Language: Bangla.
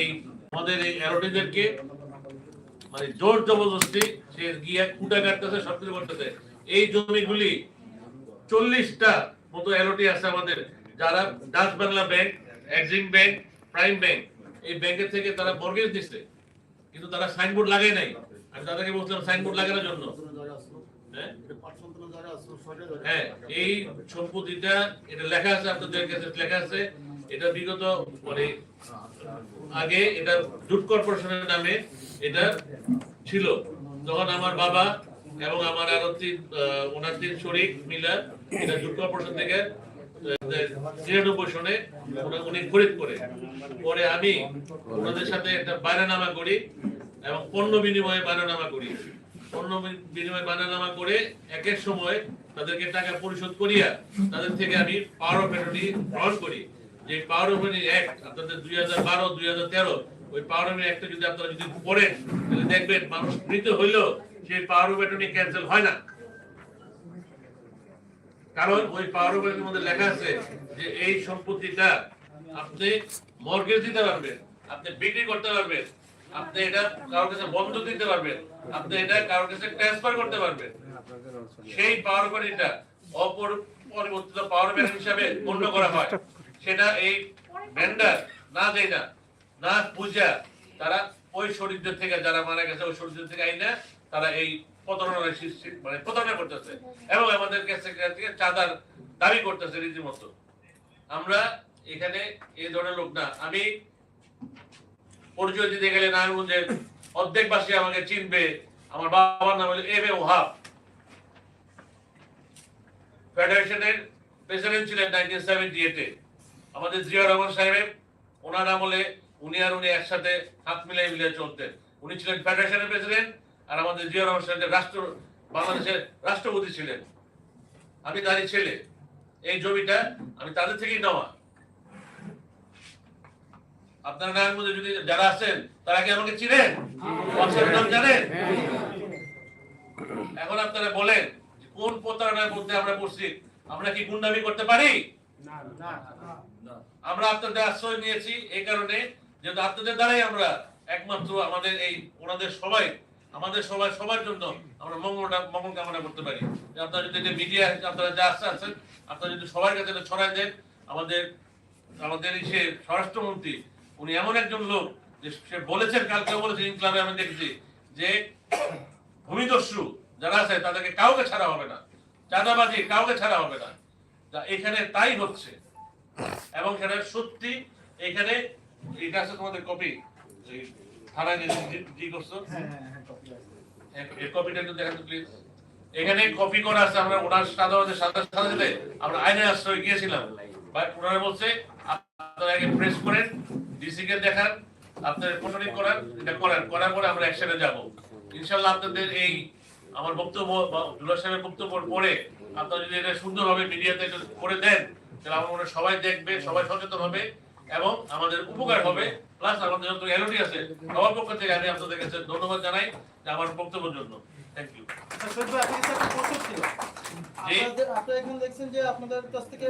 এই আমাদের এই অ্যারোটিদেরকে মানে জোর জবরদস্তি সে গিয়ে কুটা কাটতেছে, সবকিছু করতেছে। এই জমিগুলি চল্লিশটা মতো অ্যারোটি আছে আমাদের, যারা Dutch Bangla bank Exim bank, Prime bank, এই ব্যাংকের থেকে তারা মর্গেজ দিচ্ছে কিন্তু তারা সাইনবোর্ড লাগায় নাই। আমি তাদেরকে বলছিলাম সাইনবোর্ড লাগানোর জন্য। হ্যাঁ। হ্যাঁ এই সম্পত্তিটা, এটা লেখা আছে, আপনাদের কাছে লেখা আছে। এটা বিগত মানে আগে এটা জুট কর্পোরেশনের নামে এটা ছিল। তখন আমার বাবা এবং আমার আরও তিন ওনার তিন শরিক মিলা, এটা জুট কর্পোরেশন থেকে সনে উনি খরিদ করে। পরে আমি ওনাদের সাথে একটা বায়নানামা করি এবং পণ্য বিনিময়ে বায়নানামা করি। বি- বিনিময়ে বায়নানামা করে একের সময় তাদেরকে টাকা পরিশোধ করিয়া তাদের থেকে আমি পাওয়ার অফ অ্যাটর্নি গ্রহণ করি। যে পাওয়ার অফ অ্যাটর্নি অ্যাক্ট আপনাদের দুই হাজার বারো, দুই হাজার তেরো, ওই পাওয়ার অফ অ্যাক্টটা যদি আপনারা যদি পড়েন, তাহলে দেখবেন মানুষ মৃত হইলেও সেই পাওয়ার অফ অ্যাটর্নি ক্যান্সেল হয় না। কারণ ওই পাওয়ার অফ অ্যাটর্নির মধ্যে লেখা আছে যে এই সম্পত্তিটা আপনি মর্গেজ দিতে পারবেন, আপনি বিক্রি করতে পারবেন আপনি এটা কারোর কাছে বন্ধক দিতে পারবেন, আপনি এটা কারোর কাছে ট্রান্সফার করতে পারবেন। সেই পাওয়ার পয়েন্টটা অপরিবর্তিত পাওয়ার ব্যাংক হিসাবে গণ্য করা হয়। সেটা এই ভেন্ডার না দেয় না না পূজা তারা ওই শরীরদের থেকে যারা মারা গেছে, ওই শরীরদের থেকে আইনা তারা এই প্রতারণার মানে প্রতারণা করতেছে এবং আমাদের কাছে থেকে চাঁদার দাবি করতেছে রীতিমতো। আমরা এখানে এই ধরনের লোক না, আমি পরিচয় দিতে গেলে নারায়ণগঞ্জের আমাকে চিনবে। আমার বাবার নাম হলো এম এ ওহাব। ফেডারেশনের প্রেসিডেন্ট ছিলেন নাইনটিন সেভেন্টি এইটে আমাদের জিয়া রহমান ওনার আমলে উনি আর উনি একসাথে হাত মিলিয়ে মিলিয়ে চলতেন। উনি ছিলেন ফেডারেশনের প্রেসিডেন্ট আর আমাদের জিয়া রহমান সাহেব রাষ্ট্র, বাংলাদেশের রাষ্ট্রপতি ছিলেন। আমি তারই ছেলে। এই জমিটা আমি তাদের থেকেই নেওয়া। আপনারা নারায়ণগঞ্জে যদি যারা আছেন তারা কি আমাকে চিনেন? বংশের নাম জানেন? এখন আপনারা বলেন যে কোন প্রতারণার মধ্যে আমরা পড়ছি আমরা কি গুন্ডামি করতে পারি? আমরা আপনাদের আশ্রয় নিয়েছি এই কারণে যেহেতু আপনাদের দ্বারাই আমরা একমাত্র আমাদের এই ওনাদের সবাই আমাদের সবাই সবার জন্য আমরা মঙ্গলটা মঙ্গল কামনা করতে পারি। যে আপনারা যদি মিডিয়া আপনারা যা আসছে আছেন আপনারা যদি সবার কাছে ছড়াই দেন আমাদের আমাদের এই সে স্বরাষ্ট্রমন্ত্রী উনি এমন একজন লোক যে সে বলেছেন কালকে বলেছেন ইনক্লাবে আমি দেখেছি যে ভূমিদস্যু যারা আছে তাদেরকে কাউকে ছাড়া হবে না। চাঁদাবাজি কাউকে ছাড়া হবে না। এখানে তাই হচ্ছে। এবং সেটা সত্যি এখানে এটা আছে তোমাদের কপি থানায় জি- জি করছ? এই- এই কপিটা একটু দেখান প্লিজ এখানে কপি করা আছে আমরা ওনার সাথে সাথে সাথে আমরা আইনে আশ্রয় গিয়েছিলাম। বাট ওনারা বলছে আপনারা আগে প্রেস করেন ডিসি দেখান আপনার এটা করেন করার পরে আমরা একসাথে যাব। ইনশাল্লাহ আপনাদের এই আমার বক্তব্য দুলা সাহেবের বক্তব্য পরে আপনারা যদি এটা সুন্দরভাবে মিডিয়াতে করে দেন তাহলে আমার মনে সবাই দেখবে সবাই সচেতন হবে এবং আমাদের উপকার হবে। প্লাস আমাদের যত এলওডি আছে সবার পক্ষ থেকে আমি আপনাদের কাছে ধন্যবাদ জানাই যে আমার বক্তব্যের জন্য। থ্যাংক ইউ আপনার এখানে দেখছেন যে আপনাদের কাছ থেকে